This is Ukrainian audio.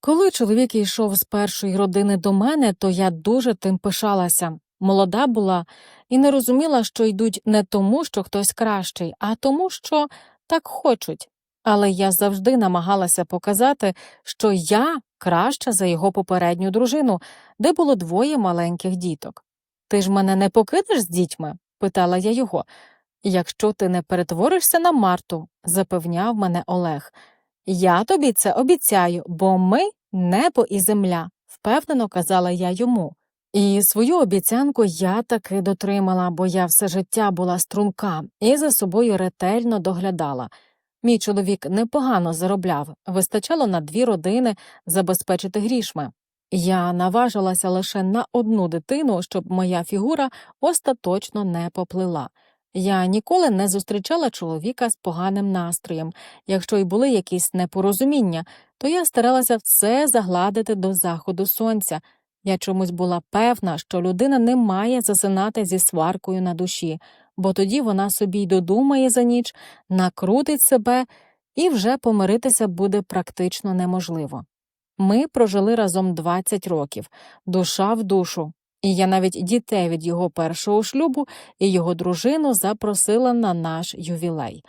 Коли чоловік йшов з першої родини до мене, то я дуже тим пишалася. Молода була і не розуміла, що йдуть не тому, що хтось кращий, а тому, що так хочуть. Але я завжди намагалася показати, що я краща за його попередню дружину, де було двоє маленьких діток. Ти ж мене не покинеш з дітьми? питала я його. Якщо ти не перетворишся на Марту, запевняв мене Олег. Я тобі це обіцяю, бо ми небо і земля, впевнено казала я йому. І свою обіцянку я таки дотримала, бо я все життя була струнка і за собою ретельно доглядала. Мій чоловік непогано заробляв, вистачало на дві родини забезпечити грішми. Я наважилася лише на одну дитину, щоб моя фігура остаточно не поплила. Я ніколи не зустрічала чоловіка з поганим настроєм. Якщо й були якісь непорозуміння, то я старалася все загладити до заходу сонця. Я чомусь була певна, що людина не має засинати зі сваркою на душі, бо тоді вона собі й додумає за ніч, накрутить себе, і вже помиритися буде практично неможливо. Ми прожили разом 20 років, душа в душу, і я навіть дітей від його першого шлюбу і його дружину запросила на наш ювілей.